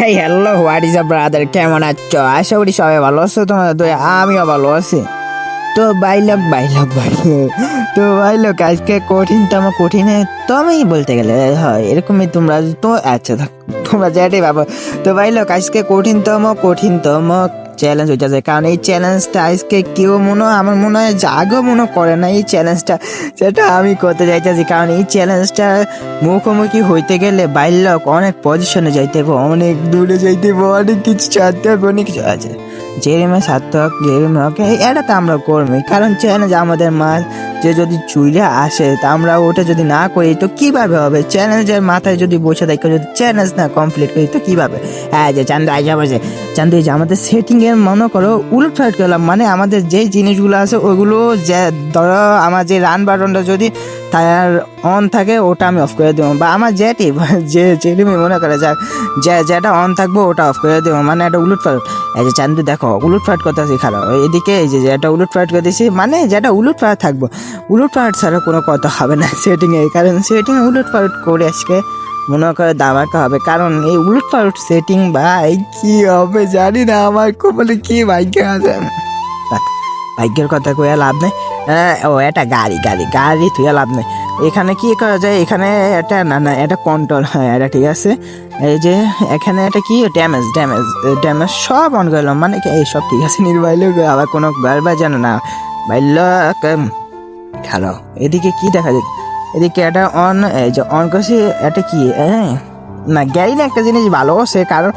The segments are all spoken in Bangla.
Hey hello what is a brother কেমন আছো? আশা করি সবাই ভালো আছো, তোমাদের তো আমিও ভালো আছি। তো বাইলক বাইলক বাইলক তো বাইলক আজকে কঠিনতম কঠিনে তুমি বলতে গেলে, হয়, এরকমই তোমরা তো আচ্ছা থাক তোমরা যেটাই ভাবো। তো বাইলক আজকে কঠিনতম কঠিনতম চ্যালেঞ্জ হয়ে হইতেছে কারণ এই চ্যালেঞ্জটা আজকে কেউ মনে হয় আমার মনে হয় জাগও মনে করে না এই চ্যালেঞ্জটা সেটা আমি করতে চাইতেছি। কারণ এই চ্যালেঞ্জটা মুখোমুখি হইতে গেলে বাইলক অনেক পজিশনে যাইতে হবে। অনেক দূরে যাইতে হবে। অনেক কিছু ছাড়তে হবে, অনেক কিছু আছে। যেরিমে সার্থক যেরিমে ওকে এটা তো আমরা করবই। কারণ চ্যালেঞ্জ আমাদের মা যে যদি চুইলে আসে, তা আমরা ওটা যদি না করি, তো কীভাবে হবে? চ্যালেঞ্জের মাথায় যদি বসে থাকি যদি চ্যালেঞ্জ না কমপ্লিট করি, তো কীভাবে? হ্যাঁ যে চান্দু আইসা বসে চান্দু যে আমাদের সেটিংয়ের মনে করো, উলট করলাম। মানে আমাদের যেই জিনিসগুলো আছে, ওগুলো যে ধরো, আমার যে রান বাটনটা যদি তার অন থাকে, ওটা আমি অফ করে দেবো। বা আমার যেটি, যে, যেটি মনে করে যাক যে, যেটা অন থাকব, ওটা অফ করে দেবো। মানে একটা উলট ফাট এই যে চান্দু, দেখো, উলট ফাট কথা শেখালো। এদিকে এই যে, যেটা উলট ফাট করে দিয়েছি মানে যেটা উলট ফাট থাকব। উলট ফাট ছাড়া কোনো কথা হবে না সেটিংয়ে কারণ সেটিংয়ে উলট ফাট করে আজকে মনে করে দাবাকে হবে। কারণ এই উলট পালট সেটিং ভাই, কী হবে জানি না। আমার কপালে কী ভাগ্য আছে? ভাগ্যের কথা কয়ে লাভ নেই। ও, এটা গাড়ি গাড়ি গাড়ি তুই লাভ নেই। এখানে কি করা যায়? এখানে এটা না না, এটা কন্ট্রোল হ্যাঁ এটা ঠিক আছে। এই যে, এখানে এটা কি? ড্যামেজ ড্যামেজ ড্যামেজ সব অন করলাম। মানে কি, এই সব ঠিক আছে নির্বাইলে আবার কোনো গড়বা জানো না বাইল খালো এদিকে কি দেখা যায়? এদিকে এটা অন এই যে অন করছি, এটা কি? হ্যাঁ না গ্যারি না একটা জিনিস ভালো আছে কারণ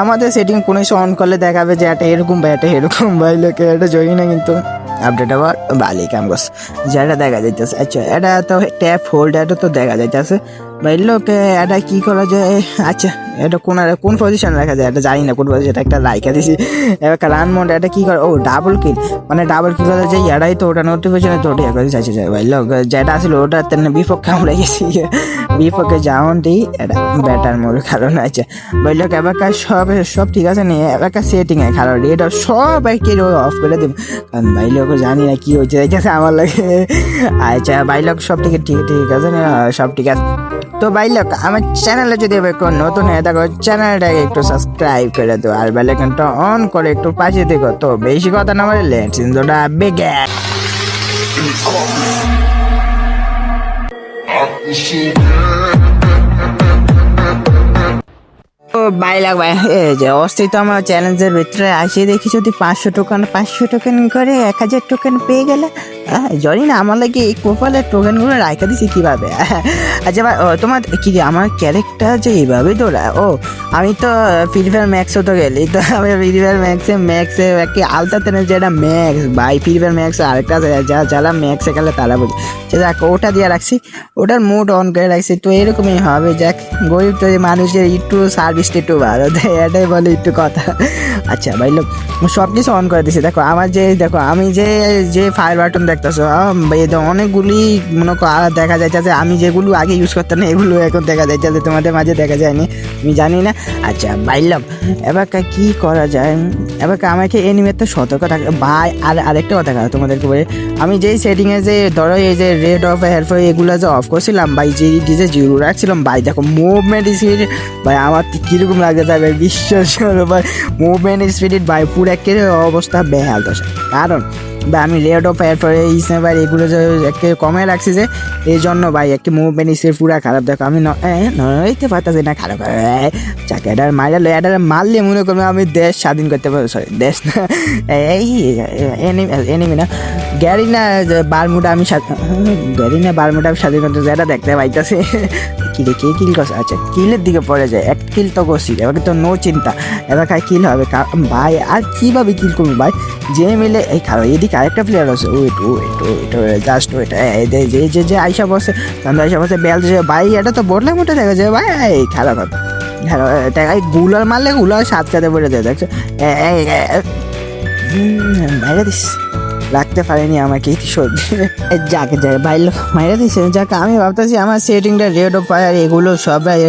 আমাদের সেটিং কোনো কিছু অন করলে দেখাবে যে এটা এরকম বা এটা এরকম ভাই লোকে এটা জয়ী না কিন্তু। আপডেট আবার ভালোই কাম করছে। যেটা দেখা যাইতেছে আচ্ছা এটা তো ট্যাপ হোল্ড, এটা তো দেখা যাইতেছে। ভাই, লোকে এটা কি করা যায় আচ্ছা এটা কোন কোন পজিশন রাখা যায়, এটা জানি না কোন পজিশন একটা রাইখা দিছি। এবার রান মোড এটা কি করে, ও ডাবল কিল মানে ডাবল কিল করা যায় এটাই তো ওটা নোটিফিকেশনে তো ওটা ইয়ে করে দিচ্ছে আচ্ছা ভাই, লোক, যেটা আসলে ওটা তেমনি বিপক্ষে আমরা গেছি। বিপক্ষে যাওয়ানটি এটা ব্যাটার মোড কারণ আছে ভাই, লোক এবার সব সব ঠিক আছে নি? এবার সেটিং এ কারণ এটা সব কি অফ করে দেব। কারণ ভাই লোক জানি না কি হয়েছে। দেখেছে আমার লাগে। আচ্ছা ভাই লোক সব ঠিক ঠিক ঠিক আছে না? সব ঠিক আছে। তো ভাই লোক আমার চ্যানেলে যদি কোনো নতুন হয়ে থাকো চ্যানেলটাকে একটু সাবস্ক্রাইব করে দাও আর বেলাইকনটা অন করে একটু পাশে দেখো তো বেশি কথা না বলে লেটস ইনজোটা বেগে তো ভাই এই যে অস্তিত্ব আমার চ্যালেঞ্জের ভিতরে আসে দেখি যদি পাঁচশো টোকেন পাঁচশো টোকেন করে এক হাজার টোকেন পেয়ে গেলে জানি না, আমার লাগে এই কোপালের টোকেনগুলো রাখা দিছি কীভাবে? আচ্ছা ভাই তোমার কি আমার ক্যারেক্টার যে এইভাবে দৌড়ায়? ও, আমি তো ফ্রি ফায়ার ম্যাক্সও তো গেলি, তো আমি ফ্রি ফায়ার ম্যাক্সে ম্যাক্সে কি আলতা তেনে যেটা ম্যাক্স ভাই ফ্রি ফায়ার ম্যাক্স আরেকটা যা, যারা ম্যাক্সে গেলে তারা বুঝে। সে যাক, ওটা দিয়ে রাখছি, ওটার মুড অন করে রাখছি, তো এরকমই হবে, যাক, গরিব তো মানুষের একটু সার্ভিসটা একটু ভালো। এটাই বলে, একটু কথা। আচ্ছা ভাই লোক সব কিছু অন করে দিছি। দেখো, আমার যে, দেখো, আমি যে যে ফায়ার বাটন দেখতেছো অনেকগুলি, মনে করো দেখা যাইতেছে। আমি যেগুলো আগে ইউজ করতাম না এগুলো এখন দেখা যাইতেছে, তোমাদের মাঝে দেখা যায়নি, আমি জানি না। আচ্ছা বাইলাম এবার কা কি করা যায়? এবার কা আমাকে এনিমের তো সতর্ক থাকে, ভাই, আর আরেকটা কথা তোমাদেরকে বলে। আমি যেই সেটিংয়ে যে, ধরো, এই যে রেড অফ হেয়ারফল এগুলো যে অফ করছিলাম, ভাই, যে ডিজে জিরো রাখছিলাম, ভাই, দেখো মুভমেন্ট স্পিড ভাই, আমার তো কীরকম লাগে যাবে বিশ্বাস করো ভাই। মুভমেন্ট স্পিড ভাই পুরো একের অবস্থা বেহাল দশা। কারণ বা আমি রেড অফ এয়ারফল এই স্নেপার এগুলো একে কমে রাখছি যে এই জন্য ভাই একটি মুভমেন্ট স্পিড পুরো খারাপ। দেখো আমি ন- এ, নড়াইতে পারতেছি না খারাপ চাকে এটার মারলে এটার মারলে মনে করবে আমি দেশ স্বাধীন করতে পারব। সরি দেশ না। এই এনিমি না। গ্যারি না যে বারমুডা আমি গ্যারি না বারমুডা আমি স্বাধীন করতে এটা দেখতে পাইতেছি। কিলে কে কিল করছে? আচ্ছা কিলের দিকে পড়ে যায়, এক কিল তো করছি এবার তো নো চিন্তা। খাই কিল হবে? ভাই, আর কীভাবে কিল করব ভাই? যে মিলে, এই খারাপ এদিকে আরেকটা প্লেয়ার আছে wait wait wait just wait যে যে যে আইসা বসে তাহলে আইসা বসে বেল ভাই, এটা তো বললে মোটে দেখা যায় ভাই, এই খারাপ হবে খারাপ দেখা গুলার মারলে গুলার সাত সাথে পড়ে যায়, দেখছ? বাইরে দিস। রাখতে পারেনি আমাকে সত্যি? যাক যাক ভাই লোক মাইরে দিছে। যাক আমি ভাবতেছি আমার সেটিংটা রেড অফ ফায়ার এগুলো সব ভাই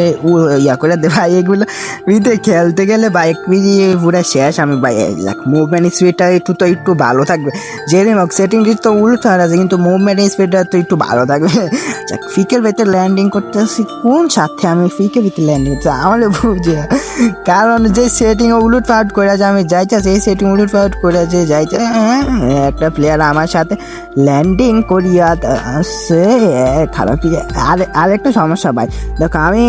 ইয়া করে দে ভাই এগুলো বিতে খেলতে গেলে বাইক পিরিয়ে পুরো শেষ আমি ভাই যাক মুভমেন্ট স্পিডটা একটু তো একটু ভালো থাকবে। যেরকম হোক সেটিং তো উল্টো ফায়ার আছে কিন্তু মুভমেন্ট স্পিডটা তো একটু ভালো থাকবে। যাক ফিকের ভিতরে ল্যান্ডিং করতেছি কোন সাথে আমি ফিকের ভিতরে ল্যান্ডিং করতে আমার বুঝি। কারণ যে সেটিং উলুট পাউট করে আছে আমি যাইতেছি এই সেটিং উলুট পাউট করে আছে যাইতে হ্যাঁ, একটা প্লেয়ার আমার সাথে ল্যান্ডিং করিয়া সে খারাপ আর আর একটা সমস্যা ভাই। দেখো আমি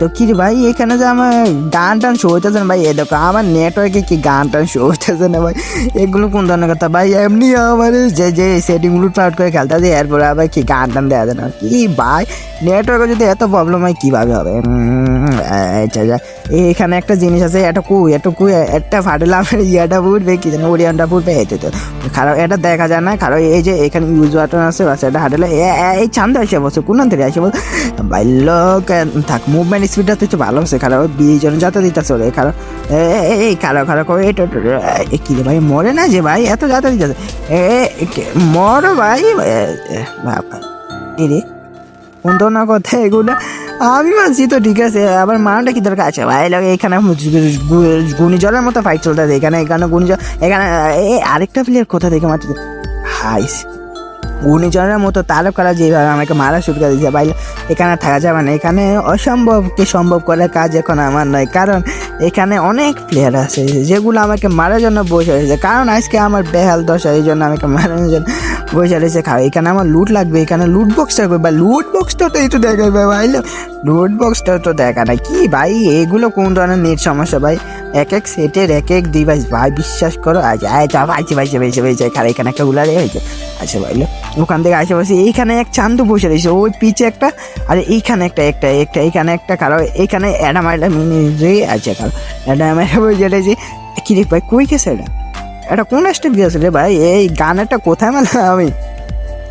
তো কি ভাই, এখানে যে আমার গান টান শো হইতেছে না ভাই, এ দেখো আমার নেটওয়ার্কে কি গান টান শো হইতেছে না ভাই, এগুলো কোন ধরনের কথা ভাই? এমনি আমার যে যে সেটিং উলুট পাউট করে খেলতে এরপরে আবার কি গান টান দেওয়া যায় না। কি ভাই? নেটওয়ার্কে যদি এত প্রবলেম হয়, কীভাবে হবে? আচ্ছা আচ্ছা। এখানে একটা জিনিস আছে এটা কু এটা কু একটা ফাটলে আমার ইয়াটা ফুটবে, কি জানি ওরিয়ানটা ফুটবে, এই তো তো। কারণ এটা দেখা যায় না। কারণ এই যে এখানে ইউজ বাটন আছে, বাস এটা হাঁটলে এই চান্দ এসে বসে কোন থেকে আসে বল বাইলো থাক মুভমেন্ট স্পিডটা তো ভালো আছে কারণ বিশ জন যাতে দিতেছে ওরে, কারণ এই কারও কারও এটা কি রে ভাই, মরে না যে ভাই, এত যাতে দিতেছে। এ মরো ভাই রে কোন ধরনের কথা এগুলো আমি মানছি তো, ঠিক আছে। আবার মারাটা কি দরকার আছে? ভাই, লাগে এখানে ঘূর্ণিঝড়ের মতো ফাইট চলতে চলতেছে। এখানে এখানে ঘূর্ণিঝড়, এখানে আরেকটা প্লেয়ার কোথা থেকে মাত্র হাইস। ঘূর্ণিঝড়ের মতো তারকারা যেভাবে আমাকে মারা শুরু করে দিয়েছে। ভাই, এখানে থাকা যাবে না। এখানে অসম্ভবকে সম্ভব করার কাজ এখন আমার নয়। কারণ এখানে অনেক প্লেয়ার আছে যেগুলো আমাকে মারার জন্য বসে রয়েছে। কারণ আজকে আমার বেহাল দশা, এই জন্য আমাকে মারার জন্য বসে রয়েছে। খাও, এখানে আমার লুট লাগবে, এখানে লুট বক্সটা করবে লুট বক্সটা তো একটু দেখাবে ভাই লুট বক্সটা তো দেখা না কি ভাই, এগুলো কোন ধরনের নেট সমস্যা ভাই? এক এক সেটের এক এক ডিভাইস ভাই, বিশ্বাস করো আয়, যা ভাইছে ভাইছে ভাইছে ভাইছে খারাপ এখানে একটা উলারে হয়েছে। আচ্ছা ভাইলো ওখান থেকে বসে, এইখানে এক চান্দু বসে রয়েছে। ওই পিছে একটা, আর এইখানে একটা একটা একটা, এইখানে একটা কারও এইখানে অ্যাডামাইটা মিনি যে আছে কারও অ্যাডামাইটা বসে রয়েছে কি রে ভাই, কই গেছে এটা? এটা কোন স্টেপ গেছে রে ভাই? এই গানেরটা কোথায় মেলা আমি?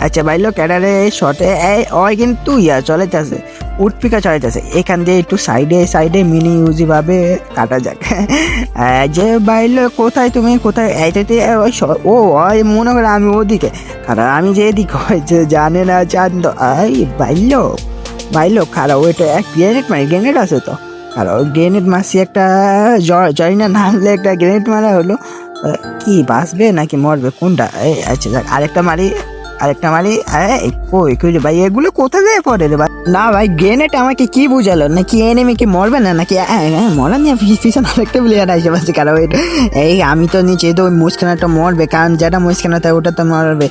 আচ্ছা ভাই লোক ক্যাডারে শর্টে এই ওই কিন্তু ইয়া চলেতেছে উটপিকা চলেতেছে এখান দিয়ে একটু সাইডে সাইডে মিনি ইউজি ভাবে কাটা যাক। এই যে বাইলো কোথায় তুমি? কোথায়? এইটাতে ওই ও, ওই, মনে করে আমি ওদিকে। কারণ আমি যে এদিক হয় যে জানে না চান্দ এই বাইলো বাইলো খারাপ, ওইটা এক গ্রেনেড মানে গ্রেনেড আছে তো। আর গ্রেনেড মাসি একটা জয় না নামলে একটা গ্রেনেড মারা হলো। কি, বাঁচবে নাকি মরবে? কোনটা? এই আচ্ছা যাক, আরেকটা মারি। আরেকটা মারি এই কই কই রে ভাই, এগুলো কোথা যায় পড়ে রে ভাই? না ভাই গ্রেনেড আমাকে কি বুঝালো? নাকি এনেমি কি মরবে না? নাকি মরা নিয়ে পিছনে আরেকটা প্লেয়ার আসে পাচ্ছে কারণ এই আমি তো নিচে তো ওই মুসখানাটা মরবে, কারণ যেটা মুসখানাটা ওটা তো মরবে।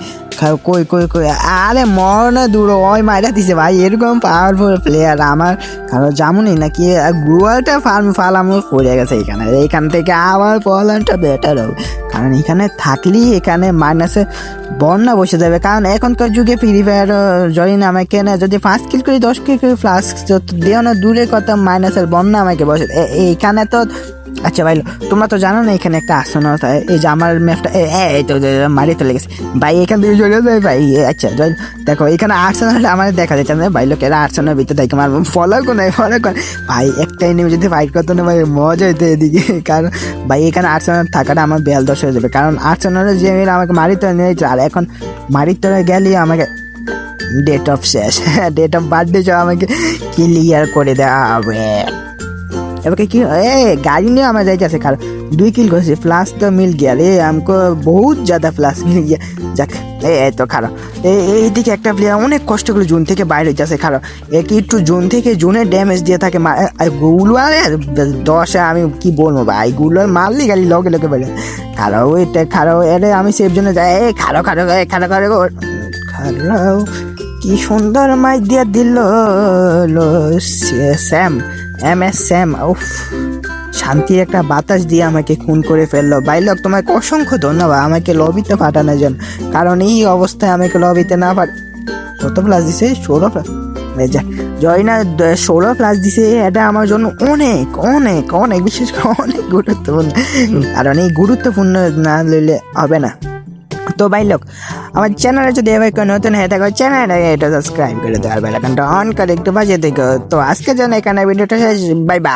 কই কই কই, আরে মর না দূর, ওই মাইরা দিছে ভাই, এরকম পাওয়ারফুল প্লেয়ার আমার। কারণ যেমনই নাকি গ্রুয়ালটা ফার্ম ফালামো পড়ে গেছে এখানে। এইখান থেকে আবার পলানটা বেটার হবে। কারণ এখানে থাকলি এখানে মাইনাসে বন্যা বসে যাবে, কারণ এখনকার যুগে ফ্রি ফায়ার জয়েন আমাকে না যদি পাঁচ কিল করি, দশ কিল করি ফ্লাস্ক দিও না, দূরের কথা মাইনাসের বন্যা আমাকে বসে এইখানে তো আচ্ছা ভাই, তোমরা তো জানো না এখানে একটা আসন এই যে আমার ম্যাপটা মারি তো লেগেছে ভাই, এখান থেকে চলে যায় ভাই আচ্ছা দেখো, এখানে আর্টসন হলে আমার দেখা যাচ্ছে না। ভাই, লোকেরা আর্টসনের ভিতরে দেখে মারবো। ফলো করে ফলো করে। ভাই একটা এনিমি যদি ফাইট করতো না, ভাই, মজা হইতো এদিকে। কারণ, ভাই, এখানে আর্টসনের থাকাটা আমার বেয়াল দশ হয়ে যাবে। কারণ আর্টসনের যে আমাকে মারিতে নিয়েছে আর এখন মারিতে গেলে আমাকে ডেট অফ শেষ। ডেট অফ বার্থডে আমাকে ক্লিয়ার করে দেওয়া হবে। এবার কি ए गाड़ी नहीं हमें जाए जैसे खार दुई किल कर फ्लास तो मिल गया रे हमको बहुत ज़्यादा फ्लास मिल गया যাক এই এই তো খারাপ এই এইদিকে একটা প্লেয়ার অনেক কষ্ট করে জোন থেকে বাইরে যাচ্ছে খারাপ এক একটু জোন থেকে জোনে ড্যামেজ দিয়ে থাকে গুলোয়ার দশে আমি কি বলবো ভাই গুলোয়ার মারলি গালি লগে লগে বেড়ে খারাপ ওইটা খারাপ এরে আমি সেফ জন্য যাই এই খারাপ খারাপ এই খারাপ খারাপ খারাপ কি সুন্দর মাইক দিয়ে দিল স্যাম এম এস স্যাম উফ। শান্তির একটা বাতাস দিয়ে আমাকে খুন করে ফেলল। বাইলক তোমাকে অসংখ্য ধন্যবাদ। আমাকে লবিতে পাঠানোর জন্য। কারণ এই অবস্থায় আমাকে লবিতে না পাঠ কত প্লাস দিছে ষোলো প্লাস জয়না ষোলো প্লাস দিছে, এটা আমার জন্য অনেক অনেক অনেক, বিশেষ করে অনেক গুরুত্বপূর্ণ। কারণ এই গুরুত্বপূর্ণ না লইলে হবে না। তো ভাই লোক আমার চ্যানেলে যদি এবার কেউ নতুন হয়ে থাকো চ্যানেলটাকে এটা সাবস্ক্রাইব করে দেওয়ার বেলাকানটা অন করে একটু বাজিয়ে দেখো তো আজকে যেন এখানে ভিডিওটা শেষ বাই বাই